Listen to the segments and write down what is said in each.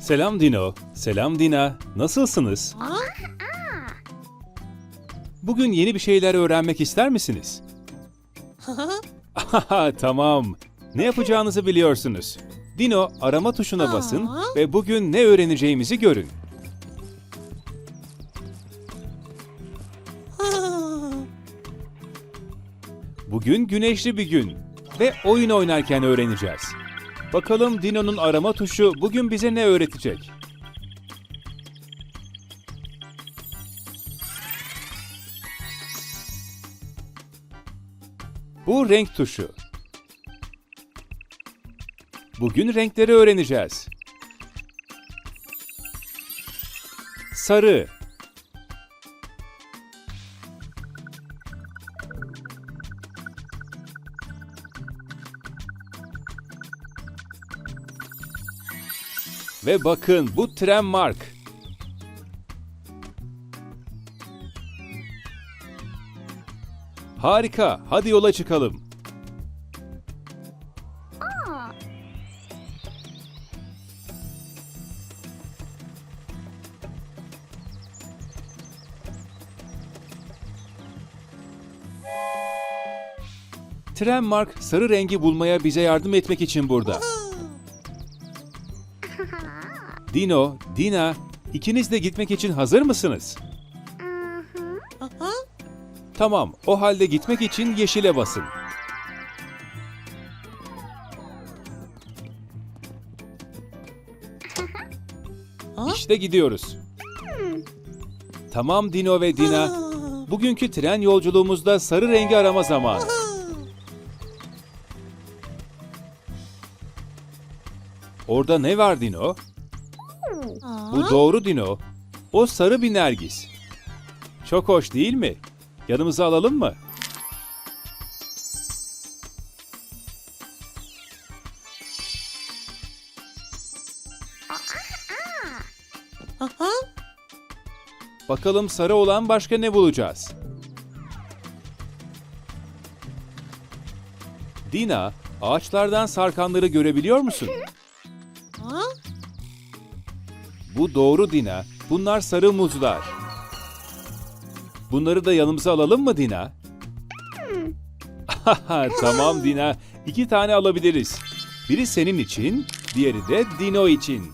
Selam Dino. Selam Dina. Nasılsınız? Bugün yeni bir şeyler öğrenmek ister misiniz? Tamam. Ne yapacağınızı biliyorsunuz. Dino arama tuşuna basın Aa. ve bugün ne öğreneceğimizi görün. Bugün güneşli bir gün ve oyun oynarken öğreneceğiz. Bakalım Dino'nun arama tuşu bugün bize ne öğretecek? Bu renk tuşu. Bugün renkleri öğreneceğiz. Sarı, Ve bakın bu tren mark. Harika, hadi yola çıkalım. Tren mark sarı rengi bulmaya bize yardım etmek için burada. Dino, Dina, ikiniz de gitmek için hazır mısınız? Tamam, o halde gitmek için yeşile basın. İşte gidiyoruz. Tamam Dino ve Dina, bugünkü tren yolculuğumuzda sarı rengi arama zamanı. Orada ne var Dino? Bu doğru Dino. O sarı bir nergis. Çok hoş değil mi? Yanımıza alalım mı? Bakalım sarı olan başka ne bulacağız? Dina, ağaçlardan sarkanları görebiliyor musun? Bu doğru Dina. Bunlar sarı muzlar. Bunları da yanımıza alalım mı Dina? tamam Dina. İki tane alabiliriz. Biri senin için, diğeri de Dino için.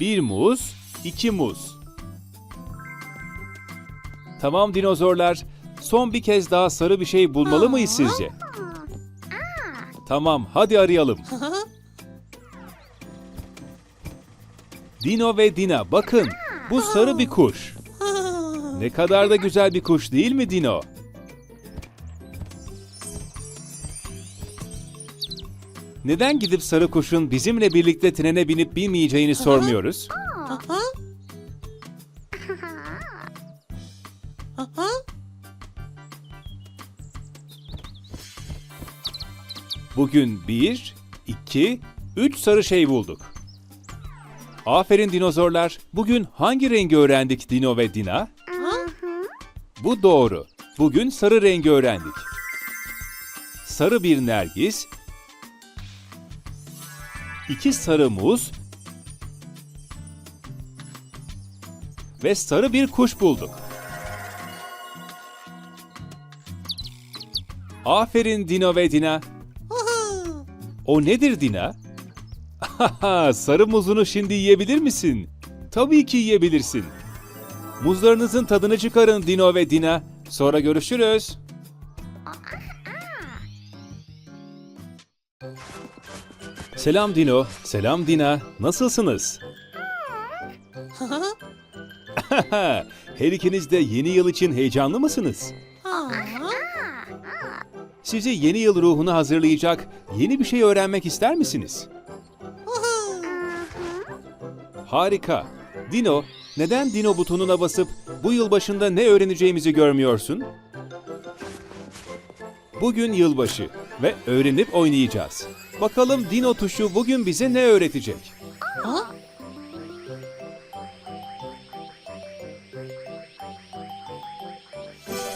Bir muz, iki muz. Tamam dinozorlar. Son bir kez daha sarı bir şey bulmalı mıyız sizce? Tamam, hadi arayalım. Dino ve Dina bakın. Bu sarı bir kuş. Ne kadar da güzel bir kuş değil mi Dino? Neden gidip sarı kuşun bizimle birlikte trene binip binmeyeceğini sormuyoruz? Bugün bir, iki, üç sarı şey bulduk. Aferin dinozorlar. Bugün hangi rengi öğrendik Dino ve Dina? Bu doğru. Bugün sarı rengi öğrendik. Sarı bir nergis, iki sarı muz ve sarı bir kuş bulduk. Aferin Dino ve Dina. O nedir Dina? Sarı muzunu şimdi yiyebilir misin? Tabii ki yiyebilirsin. Muzlarınızın tadını çıkarın Dino ve Dina. Sonra görüşürüz. Selam Dino, selam Dina. Nasılsınız? Her ikiniz de yeni yıl için heyecanlı mısınız? Sizi yeni yıl ruhunu hazırlayacak yeni bir şey öğrenmek ister misiniz? Harika. Dino, neden Dino butonuna basıp bu yıl başında ne öğreneceğimizi görmüyorsun? Bugün yılbaşı ve öğrenip oynayacağız. Bakalım Dino tuşu bugün bize ne öğretecek?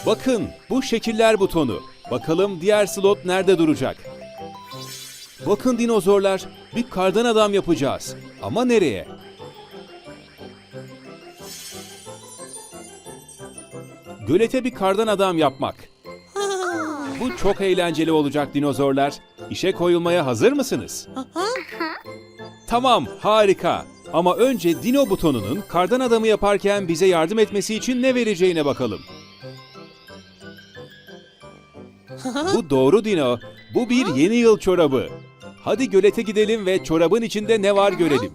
Bakın bu şekiller butonu. Bakalım diğer slot nerede duracak? Bakın dinozorlar, bir kardan adam yapacağız. Ama nereye? Gölete bir kardan adam yapmak. Bu çok eğlenceli olacak dinozorlar. İşe koyulmaya hazır mısınız? Tamam, harika. Ama önce Dino butonunun kardan adamı yaparken bize yardım etmesi için ne vereceğine bakalım. Bu doğru Dino. Bu bir yeni yıl çorabı. Hadi gölete gidelim ve çorabın içinde ne var görelim.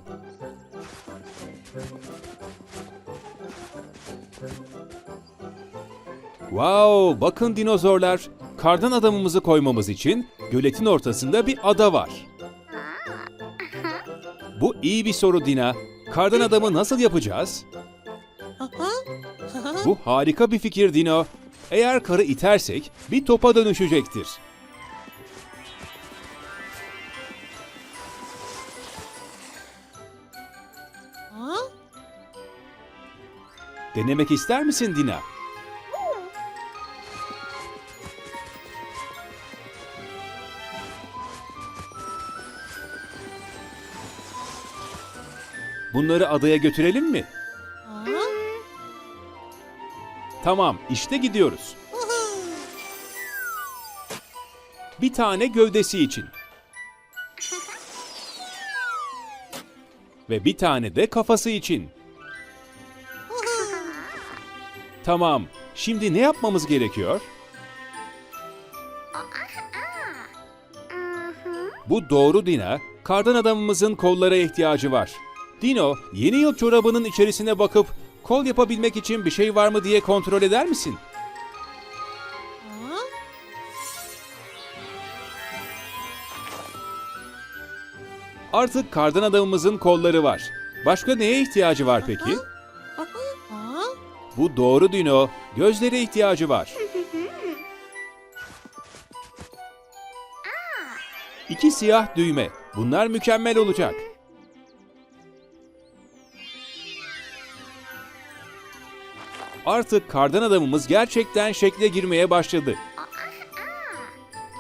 Wow, bakın dinozorlar. Kardan adamımızı koymamız için göletin ortasında bir ada var. Bu iyi bir soru Dina. Kardan adamı nasıl yapacağız? Bu harika bir fikir Dino. Eğer karı itersek bir topa dönüşecektir. Denemek ister misin Dina? Bunları adaya götürelim mi? Tamam, işte gidiyoruz. Bir tane gövdesi için. Ve bir tane de kafası için. Tamam, şimdi ne yapmamız gerekiyor? Bu doğru Dina. Kardan adamımızın kollara ihtiyacı var. Dino, yeni yıl çorabının içerisine bakıp kol yapabilmek için bir şey var mı diye kontrol eder misin? Artık kardan adamımızın kolları var. Başka neye ihtiyacı var peki? Bu doğru Dino. Gözlere ihtiyacı var. İki siyah düğme. Bunlar mükemmel olacak. Artık kardan adamımız gerçekten şekle girmeye başladı.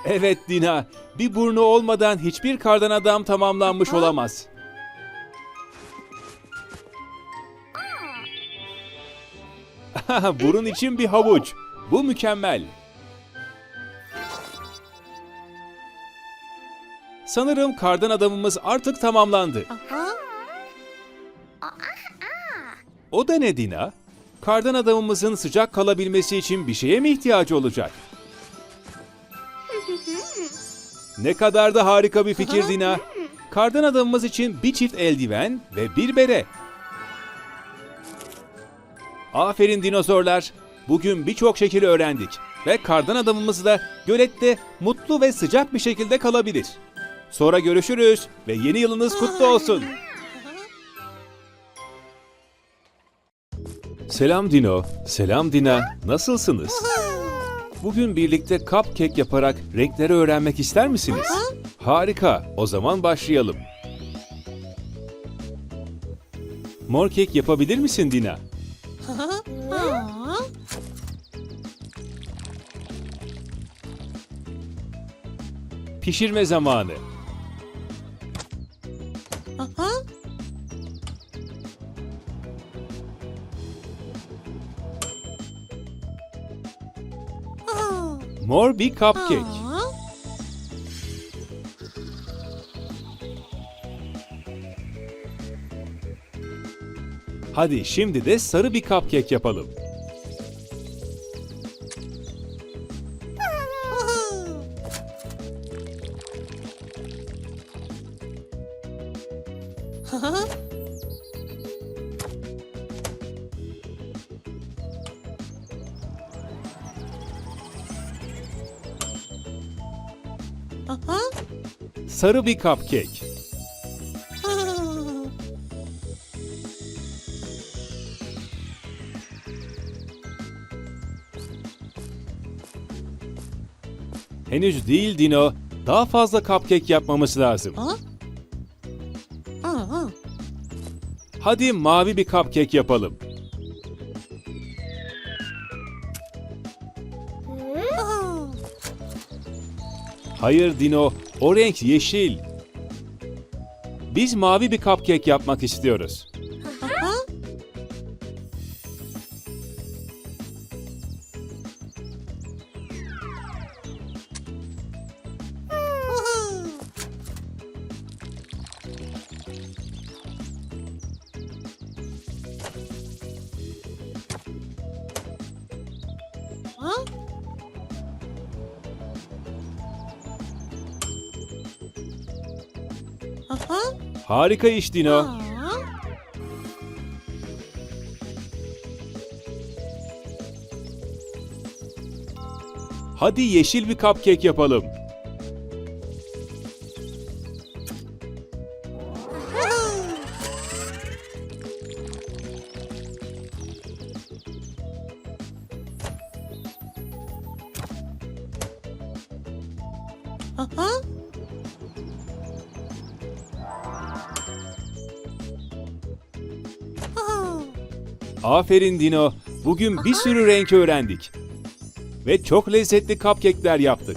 Evet Dina, bir burnu olmadan hiçbir kardan adam tamamlanmış olamaz. Burun için bir havuç. Bu mükemmel. Sanırım kardan adamımız artık tamamlandı. O da ne Dina? Kardan adamımızın sıcak kalabilmesi için bir şeye mi ihtiyacı olacak? Ne kadar da harika bir fikir Dina. Kardan adamımız için bir çift eldiven ve bir bere. Aferin dinozorlar. Bugün birçok şekil öğrendik ve kardan adamımız da gölette mutlu ve sıcak bir şekilde kalabilir. Sonra görüşürüz ve yeni yılınız kutlu olsun. Selam Dino, selam Dina. Nasılsınız? Bugün birlikte cupcake yaparak renkleri öğrenmek ister misiniz? Harika, o zaman başlayalım. Mor kek yapabilir misin Dina? Pişirme zamanı. Mor bir cupcake. Hadi şimdi de sarı bir cupcake yapalım. Sarı bir cupcake. Henüz değil Dino. Daha fazla cupcake yapmamız lazım. Hadi mavi bir cupcake yapalım. Hayır Dino, o renk yeşil. Biz mavi bir cupcake yapmak istiyoruz. Harika iş Dino. Hadi yeşil bir cupcake yapalım. Aferin Dino. Bugün bir sürü renk öğrendik. Ve çok lezzetli cupcake'ler yaptık.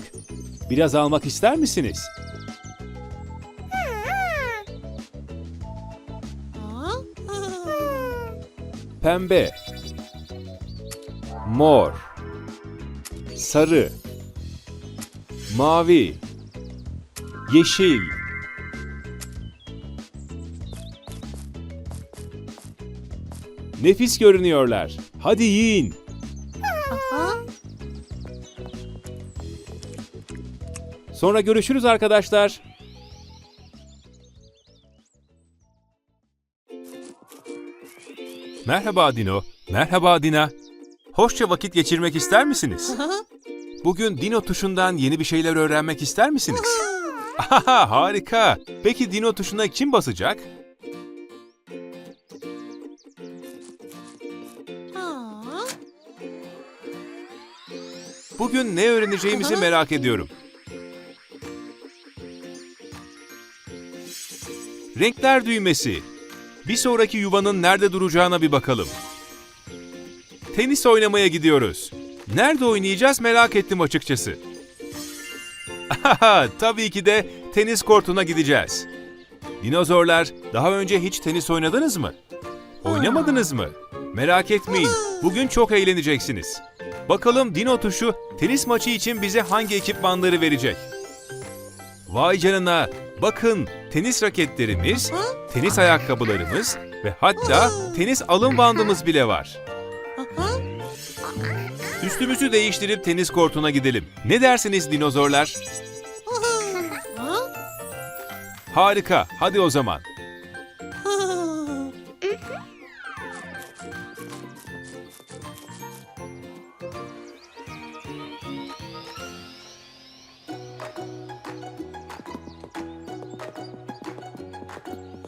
Biraz almak ister misiniz? Pembe. Mor. Sarı. Mavi. Yeşil. Nefis görünüyorlar. Hadi yiyin. Sonra görüşürüz arkadaşlar. Merhaba Dino. Merhaba Dina. Hoşça vakit geçirmek ister misiniz? Bugün Dino tuşundan yeni bir şeyler öğrenmek ister misiniz? Aha, harika. Peki Dino tuşuna kim basacak? Bugün ne öğreneceğimizi merak ediyorum. Renkler düğmesi. Bir sonraki yuvanın nerede duracağına bir bakalım. Tenis oynamaya gidiyoruz. Nerede oynayacağız merak ettim açıkçası. Ahaha, Tabii ki de tenis kortuna gideceğiz. Dinozorlar, daha önce hiç tenis oynadınız mı? Oynamadınız mı? Merak etmeyin, bugün çok eğleneceksiniz. Bakalım Dino tuşu tenis maçı için bize hangi ekipmanları verecek? Vay canına, bakın tenis raketlerimiz, tenis ayakkabılarımız ve hatta tenis alın bandımız bile var. Üstümüzü değiştirip tenis kortuna gidelim. Ne dersiniz dinozorlar? Harika, hadi o zaman.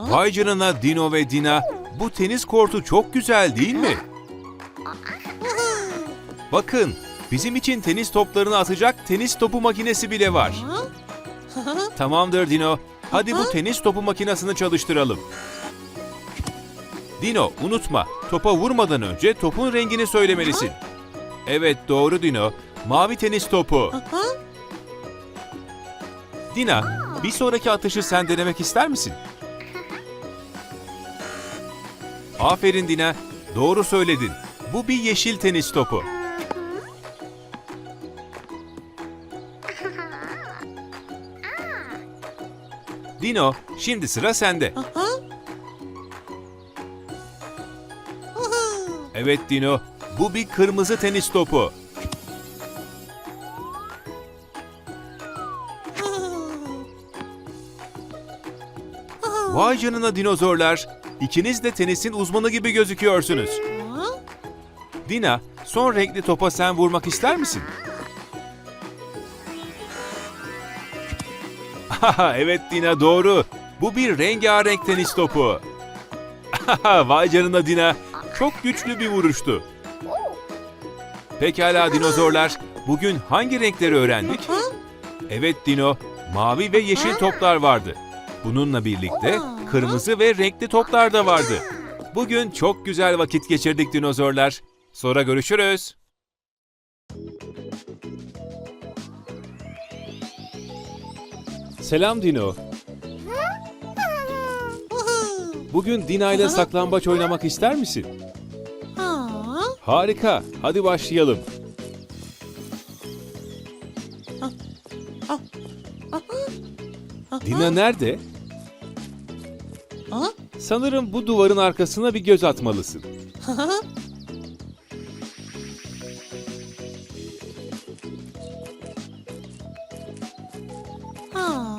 Vay Dino ve Dina, bu tenis kortu çok güzel değil mi? Bakın, bizim için tenis toplarını atacak tenis topu makinesi bile var. Tamamdır Dino, hadi bu tenis topu makinesini çalıştıralım. Dino, unutma, topa vurmadan önce topun rengini söylemelisin. Evet, doğru Dino, mavi tenis topu. Dina, bir sonraki atışı sen denemek ister misin? Aferin Dina, doğru söyledin. Bu bir yeşil tenis topu. Dino, şimdi sıra sende. Evet Dino, bu bir kırmızı tenis topu. Vay canına dinozorlar. İkiniz de tenisin uzmanı gibi gözüküyorsunuz. Dina, son renkli topa sen vurmak ister misin? Evet Dina doğru. Bu bir rengarenk tenis topu. Vay canına Dina. Çok güçlü bir vuruştu. Pekala dinozorlar. Bugün hangi renkleri öğrendik? Evet Dino, mavi ve yeşil toplar vardı. Bununla birlikte kırmızı ve renkli toplar da vardı. Bugün çok güzel vakit geçirdik dinozorlar. Sonra görüşürüz. Selam Dino. Bugün Dina ile saklambaç oynamak ister misin? Ha? Harika. Hadi başlayalım. Dina nerede? Sanırım bu duvarın arkasına bir göz atmalısın.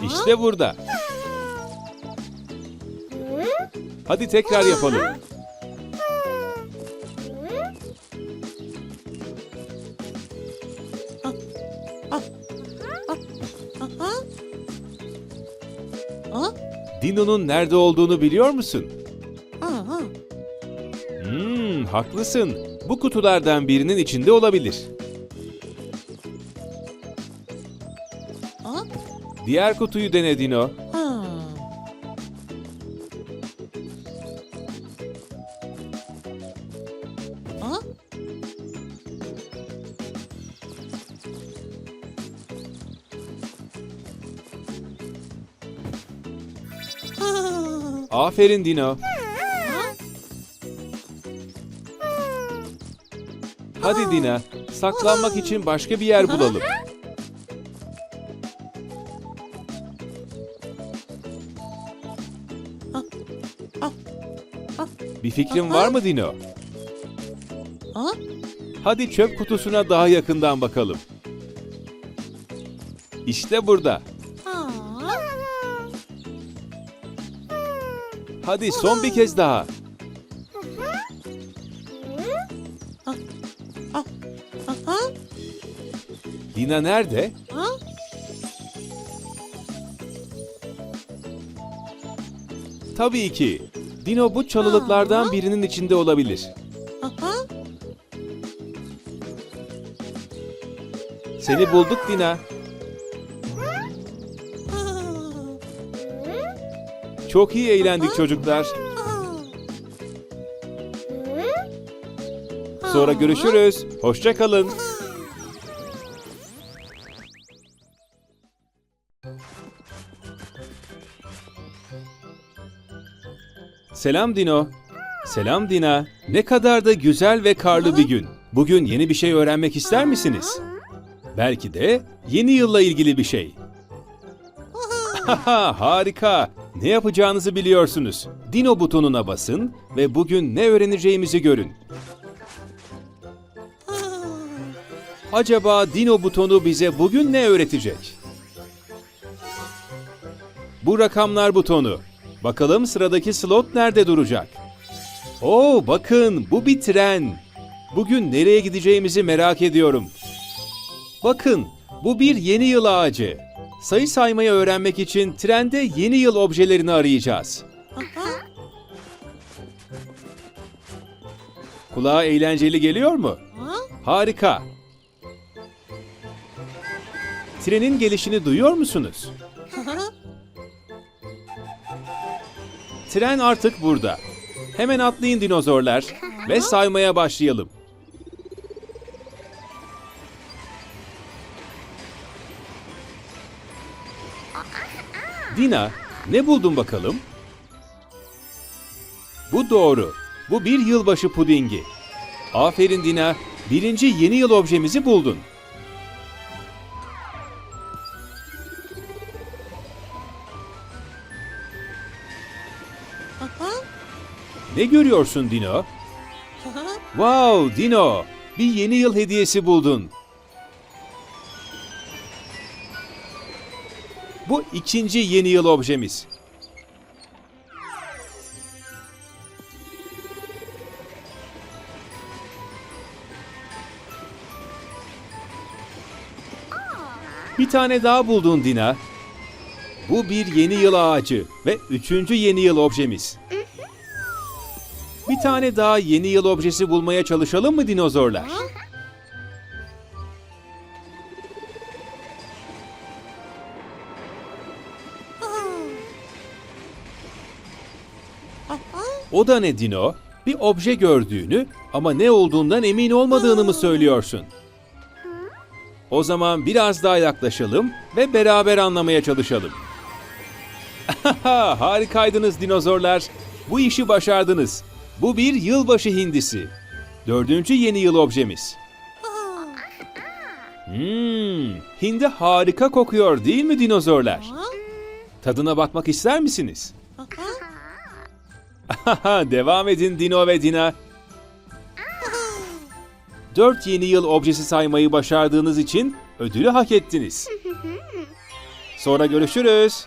İşte burada. Hadi tekrar yapalım. Dino'nun nerede olduğunu biliyor musun? Ha? Hmm, haklısın. Bu kutulardan birinin içinde olabilir. Ha? Diğer kutuyu dene Dino. Aferin Dino. Hadi Dina, saklanmak için başka bir yer bulalım. Bir fikrin var mı Dino? Ha? Hadi çöp kutusuna daha yakından bakalım. İşte burada. Hadi son bir kez daha. Ha? Dina nerede? Tabii ki. Dino bu çalılıklardan birinin içinde olabilir. Seni bulduk Dina. Çok iyi eğlendik çocuklar. Sonra görüşürüz. Hoşça kalın. Selam Dino. Selam Dina. Ne kadar da güzel ve karlı bir gün. Bugün yeni bir şey öğrenmek ister misiniz? Belki de yeni yılla ilgili bir şey. Haha, harika. Ne yapacağınızı biliyorsunuz. Dino butonuna basın ve bugün ne öğreneceğimizi görün. Acaba Dino butonu bize bugün ne öğretecek? Bu rakamlar butonu. Bakalım sıradaki slot nerede duracak? Oo bakın bu bir tren. Bugün nereye gideceğimizi merak ediyorum. Bakın bu bir yeni yıl ağacı. Sayı saymayı öğrenmek için trende yeni yıl objelerini arayacağız. Kulağa eğlenceli geliyor mu? Ha? Harika. Trenin gelişini duyuyor musunuz? Tren artık burada. Hemen atlayın dinozorlar ve saymaya başlayalım. Dina, ne buldun bakalım? Bu doğru. Bu bir yılbaşı pudingi. Aferin Dina, birinci yeni yıl objemizi buldun. Ha? Ne görüyorsun Dino? Wow Dino, bir yeni yıl hediyesi buldun. Bu ikinci yeni yıl objemiz. Bir tane daha buldun Dina. Bu bir yeni yıl ağacı ve üçüncü yeni yıl objemiz. Bir tane daha yeni yıl objesi bulmaya çalışalım mı dinozorlar? O da ne Dino? Bir obje gördüğünü ama ne olduğundan emin olmadığını mı söylüyorsun? O zaman biraz daha yaklaşalım ve beraber anlamaya çalışalım. Harikaydınız dinozorlar. Bu işi başardınız. Bu bir yılbaşı hindisi. Dördüncü yeni yıl objemiz. Hmm, hindi harika kokuyor değil mi dinozorlar? Tadına bakmak ister misiniz? Devam edin Dino ve Dina. Dört yeni yıl objesi saymayı başardığınız için ödülü hak ettiniz. Sonra görüşürüz.